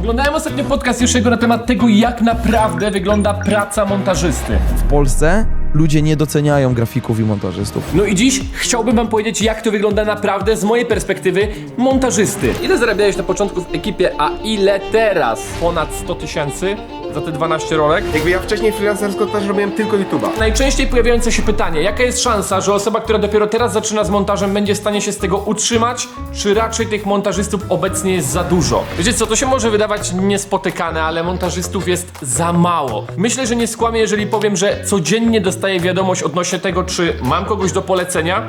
Oglądałem ostatnio podcast Josiego na temat tego, jak naprawdę wygląda praca montażysty. W Polsce ludzie nie doceniają grafików i montażystów. No i dziś chciałbym wam powiedzieć, jak to wygląda naprawdę z mojej perspektywy montażysty. Ile zarabiałeś na początku w ekipie, a ile teraz? Ponad 100 tysięcy za te 12 rolek? Jakby ja wcześniej freelancersko też robiłem tylko YouTube'a. Najczęściej pojawiające się pytanie, jaka jest szansa, że osoba, która dopiero teraz zaczyna z montażem, będzie w stanie się z tego utrzymać, czy raczej tych montażystów obecnie jest za dużo? Wiecie co, to się może wydawać niespotykane, ale montażystów jest za mało. Myślę, że nie skłamię, jeżeli powiem, że codziennie dostaję wiadomość odnośnie tego, czy mam kogoś do polecenia,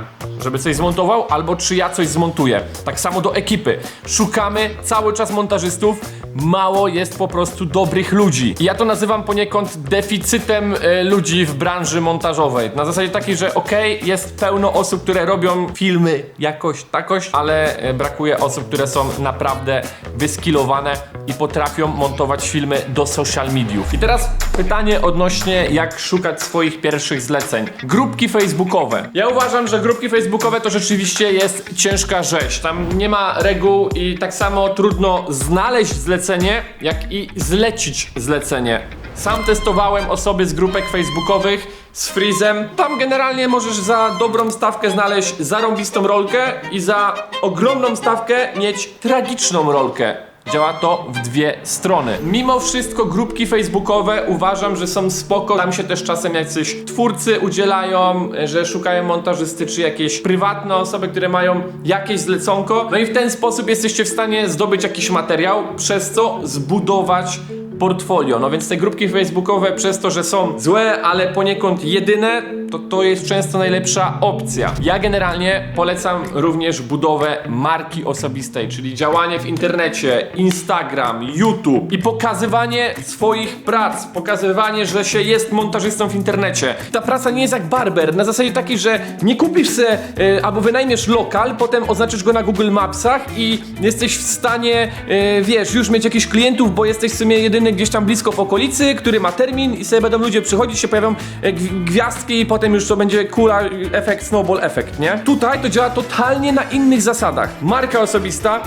żeby coś zmontował, albo czy ja coś zmontuję. Tak samo do ekipy. Szukamy cały czas montażystów, mało jest po prostu dobrych ludzi. Ja to nazywam poniekąd deficytem e, ludzi w branży montażowej. Na zasadzie takiej, że okej, jest pełno osób, które robią filmy jakoś takoś, ale e, brakuje osób, które są naprawdę wyskillowane i potrafią montować filmy do social mediów. I teraz pytanie odnośnie jak szukać swoich pierwszych zleceń. Grupki facebookowe. Ja uważam, że grupki facebookowe to rzeczywiście jest ciężka rzecz. Tam nie ma reguł i tak samo trudno znaleźć zlecenie, jak i zlecić zlecenie. Sam testowałem osoby z grupek facebookowych z Freezem. Tam generalnie możesz za dobrą stawkę znaleźć zarąbistą rolkę i za ogromną stawkę mieć tragiczną rolkę. Działa to w dwie strony. Mimo wszystko grupki facebookowe uważam, że są spoko. Tam się też czasem jacyś twórcy udzielają, że szukają montażysty, czy jakieś prywatne osoby, które mają jakieś zleconko. No i w ten sposób jesteście w stanie zdobyć jakiś materiał, przez co zbudować portfolio. No więc te grupki facebookowe przez to, że są złe, ale poniekąd jedyne, to to jest często najlepsza opcja. Ja generalnie polecam również budowę marki osobistej, czyli działanie w internecie, Instagram, YouTube i pokazywanie swoich prac, pokazywanie, że się jest montażystą w internecie. Ta praca nie jest jak barber, na zasadzie takiej, że nie kupisz se y, albo wynajmiesz lokal, potem oznaczysz go na Google Mapsach i jesteś w stanie, y, wiesz, już mieć jakichś klientów, bo jesteś w sumie jedyny gdzieś tam blisko w okolicy, który ma termin i sobie będą ludzie przychodzić, się pojawią e, gw- gwiazdki i potem już to będzie kula, efekt, snowball efekt, nie? Tutaj to działa totalnie na innych zasadach. Marka osobista,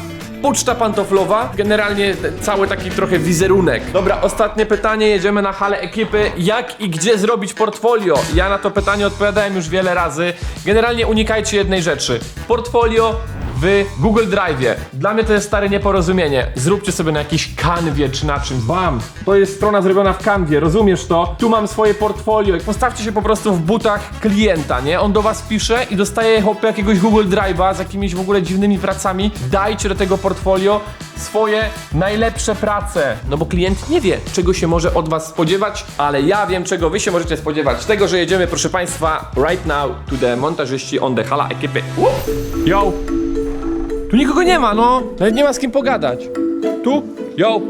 Poczta pantoflowa, generalnie cały taki trochę wizerunek. Dobra, ostatnie pytanie, jedziemy na halę ekipy. Jak i gdzie zrobić portfolio? Ja na to pytanie odpowiadałem już wiele razy. Generalnie unikajcie jednej rzeczy. Portfolio Google Drive. Dla mnie to jest stare nieporozumienie. Zróbcie sobie na jakiejś kanwie czy na czym. Bam! To jest strona zrobiona w kanwie, rozumiesz to? Tu mam swoje portfolio. Postawcie się po prostu w butach klienta, nie? On do was pisze i dostaje hopy jakiegoś Google Drive'a z jakimiś w ogóle dziwnymi pracami. Dajcie do tego portfolio swoje najlepsze prace. No bo klient nie wie, czego się może od was spodziewać, ale ja wiem, czego wy się możecie spodziewać. Tego, że jedziemy, proszę państwa, right now to the montażyści on the hala ekipy. Yo! Tu nikogo nie ma, no! Nawet nie ma z kim pogadać. Tu? Yo!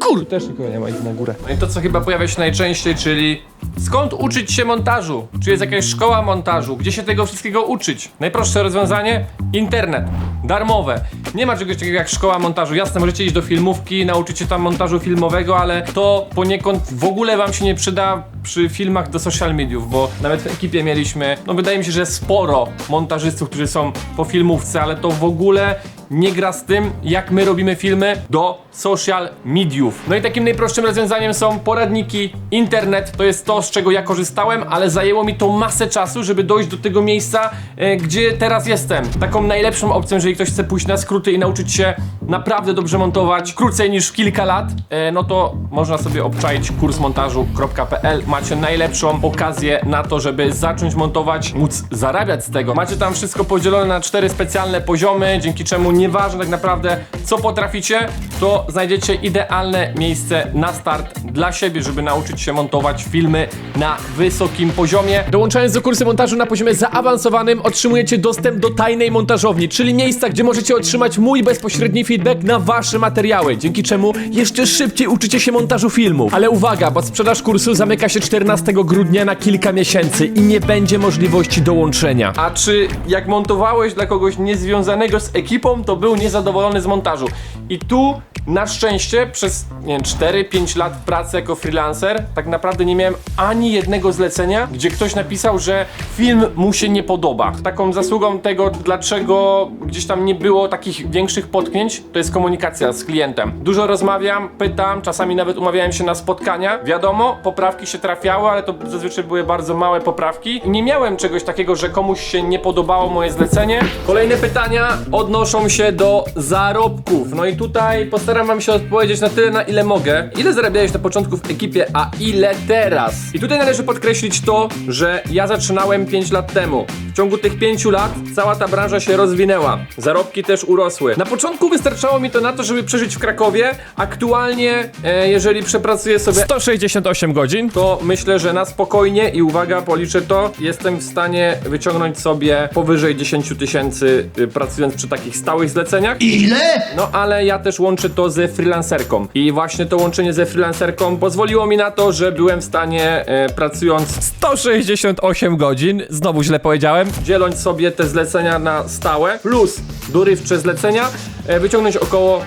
Kur! Też nikogo nie ma, idź na górę. No i to, co chyba pojawia się najczęściej, czyli skąd uczyć się montażu? Czy jest jakaś szkoła montażu? Gdzie się tego wszystkiego uczyć? Najprostsze rozwiązanie? Internet. Darmowe. Nie ma czegoś takiego jak szkoła montażu. Jasne, możecie iść do filmówki, nauczyć się tam montażu filmowego, ale to poniekąd w ogóle wam się nie przyda przy filmach do social mediów, bo nawet w ekipie mieliśmy, no wydaje mi się, że sporo montażystów, którzy są po filmówce, ale to w ogóle nie gra z tym, jak my robimy filmy do social mediów. No i takim najprostszym rozwiązaniem są poradniki, internet, to jest to, z czego ja korzystałem, ale zajęło mi to masę czasu, żeby dojść do tego miejsca, e, gdzie teraz jestem. Taką najlepszą opcją, jeżeli ktoś chce pójść na skróty i nauczyć się naprawdę dobrze montować krócej niż kilka lat, e, no to można sobie obczaić kursmontażu.pl. Macie najlepszą okazję na to, żeby zacząć montować, móc zarabiać z tego. Macie tam wszystko podzielone na cztery specjalne poziomy, dzięki czemu nieważne tak naprawdę co potraficie, to znajdziecie idealne miejsce na start dla siebie, żeby nauczyć się montować filmy na wysokim poziomie. Dołączając do kursy montażu na poziomie zaawansowanym, otrzymujecie dostęp do tajnej montażowni, czyli miejsca, gdzie możecie otrzymać mój bezpośredni feedback na wasze materiały, dzięki czemu jeszcze szybciej uczycie się montażu filmów. Ale uwaga, bo sprzedaż kursu zamyka się 14 grudnia na kilka miesięcy i nie będzie możliwości dołączenia. A czy jak montowałeś dla kogoś niezwiązanego z ekipą, to był niezadowolony z montażu? I tu Na szczęście przez nie wiem, 4-5 lat pracy jako freelancer tak naprawdę nie miałem ani jednego zlecenia, gdzie ktoś napisał, że film mu się nie podoba. Taką zasługą tego, dlaczego gdzieś tam nie było takich większych potknięć, to jest komunikacja z klientem. Dużo rozmawiam, pytam, czasami nawet umawiałem się na spotkania. Wiadomo, poprawki się trafiały, ale to zazwyczaj były bardzo małe poprawki. Nie miałem czegoś takiego, że komuś się nie podobało moje zlecenie. Kolejne pytania odnoszą się do zarobków. No i tutaj postaram wam się odpowiedzieć na tyle, na ile mogę. Ile zarabiałeś na początku w ekipie, a ile teraz? I tutaj należy podkreślić to, że ja zaczynałem 5 lat temu. W ciągu tych 5 lat cała ta branża się rozwinęła. Zarobki też urosły. Na początku wystarczało mi to na to, żeby przeżyć w Krakowie. Aktualnie, e, jeżeli przepracuję sobie 168 godzin, to myślę, że na spokojnie i uwaga, policzę to, jestem w stanie wyciągnąć sobie powyżej 10 tysięcy y, pracując przy takich stałych zleceniach. Ile? No ale ja też łączę to ze freelancerką. I właśnie to łączenie ze freelancerką pozwoliło mi na to, że byłem w stanie e, pracując 168 godzin, znowu źle powiedziałem, dzieląc sobie te zlecenia na stałe plus dorywcze zlecenia, e, wyciągnąć około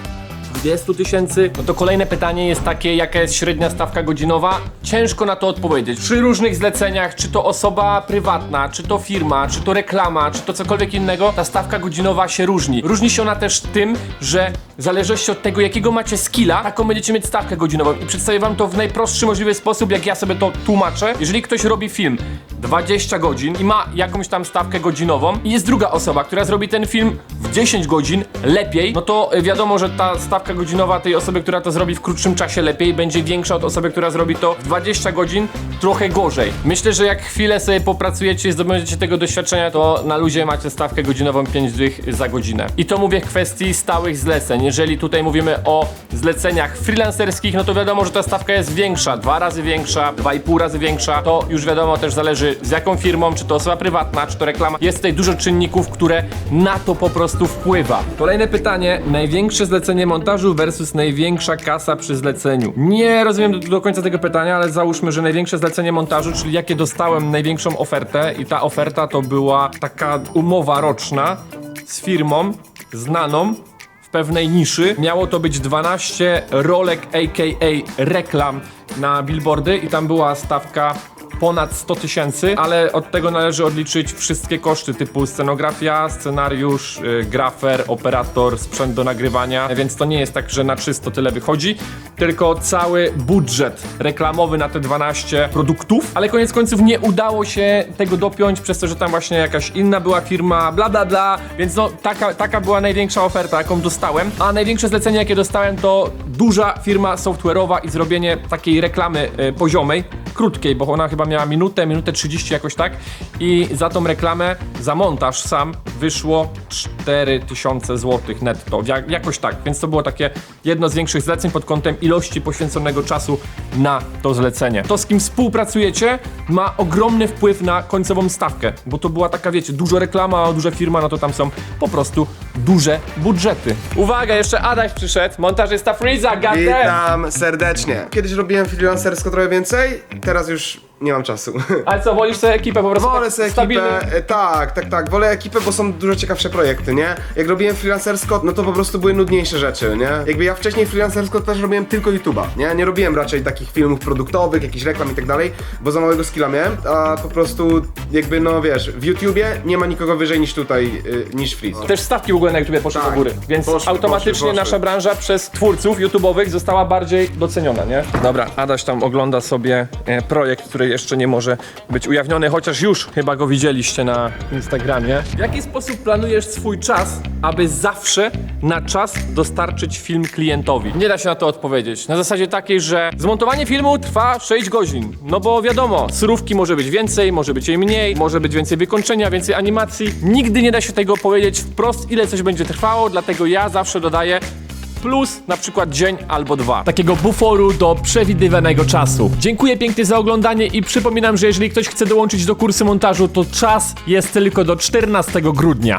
20 tysięcy. No to kolejne pytanie jest takie, jaka jest średnia stawka godzinowa? Ciężko na to odpowiedzieć. Przy różnych zleceniach, czy to osoba prywatna, czy to firma, czy to reklama, czy to cokolwiek innego, ta stawka godzinowa się różni. Różni się ona też tym, że w zależności od tego, jakiego macie skilla, taką będziecie mieć stawkę godzinową. I przedstawię wam to w najprostszy możliwy sposób, jak ja sobie to tłumaczę. Jeżeli ktoś robi film 20 godzin i ma jakąś tam stawkę godzinową i jest druga osoba, która zrobi ten film w 10 godzin lepiej, no to y, wiadomo, że ta stawka godzinowa tej osoby, która to zrobi w krótszym czasie lepiej, będzie większa od osoby, która zrobi to w 20 godzin trochę gorzej. Myślę, że jak chwilę sobie popracujecie i zdobędziecie tego doświadczenia, to na luzie macie stawkę godzinową 5 dych za godzinę. I to mówię w kwestii stałych zleceń. Jeżeli tutaj mówimy o zleceniach freelancerskich, no to wiadomo, że ta stawka jest większa, dwa razy większa, dwa i pół razy większa. To już wiadomo też zależy z jaką firmą, czy to osoba prywatna, czy to reklama. Jest tutaj dużo czynników, które na to po prostu wpływa. Kolejne pytanie. Największe zlecenie montażu versus największa kasa przy zleceniu. Nie rozumiem do, do końca tego pytania, ale załóżmy, że największe zlecenie montażu, czyli jakie dostałem największą ofertę i ta oferta to była taka umowa roczna z firmą znaną pewnej niszy. Miało to być 12 rolek, aka reklam na billboardy i tam była stawka ponad 100 tysięcy, ale od tego należy odliczyć wszystkie koszty typu scenografia, scenariusz, y, grafer, operator, sprzęt do nagrywania, więc to nie jest tak, że na czysto tyle wychodzi, tylko cały budżet reklamowy na te 12 produktów, ale koniec końców nie udało się tego dopiąć przez to, że tam właśnie jakaś inna była firma, bla bla bla, więc no taka, taka była największa oferta, jaką dostałem, a największe zlecenie, jakie dostałem to duża firma software'owa i zrobienie takiej reklamy y, poziomej, krótkiej, bo ona chyba miała minutę, minutę 30 jakoś tak i za tą reklamę, za montaż sam wyszło 4000 zł netto, ja, jakoś tak, więc to było takie jedno z większych zleceń pod kątem ilości poświęconego czasu na to zlecenie. To z kim współpracujecie ma ogromny wpływ na końcową stawkę, bo to była taka wiecie, dużo reklama, duża firma, no to tam są po prostu duże budżety. Uwaga, jeszcze Adaś przyszedł, montażysta Freeza, goddamn! Witam serdecznie. Kiedyś robiłem freelancersko trochę więcej, teraz już nie mam czasu. Ale co, wolisz sobie ekipę po prostu Wolę tak sobie stabilny? ekipę, e, tak, tak, tak, wolę ekipę, bo są dużo ciekawsze projekty, nie? Jak robiłem freelancersko, no to po prostu były nudniejsze rzeczy, nie? Jakby ja wcześniej freelancersko też robiłem tylko YouTube'a, nie? Nie robiłem raczej takich filmów produktowych, jakichś reklam i tak dalej, bo za małego skilla miałem, a po prostu jakby, no wiesz, w YouTubie nie ma nikogo wyżej niż tutaj, y, niż Freeze. Też stawki w ogóle na YouTube poszły Tak. do góry, więc Poszły, automatycznie poszły, poszły. nasza branża przez twórców YouTube'owych została bardziej doceniona, nie? Dobra, Adaś tam ogląda sobie e, projekt, który jeszcze nie może być ujawniony, chociaż już chyba go widzieliście na Instagramie. W jaki sposób planujesz swój czas, aby zawsze na czas dostarczyć film klientowi? Nie da się na to odpowiedzieć. Na zasadzie takiej, że zmontowanie filmu trwa 6 godzin. No bo wiadomo, surówki może być więcej, może być jej mniej, może być więcej wykończenia, więcej animacji. Nigdy nie da się tego powiedzieć wprost, ile coś będzie trwało, dlatego ja zawsze dodaję plus na przykład dzień albo dwa. Takiego buforu do przewidywanego czasu. Dziękuję pięknie za oglądanie i przypominam, że jeżeli ktoś chce dołączyć do kursu montażu, to czas jest tylko do 14 grudnia.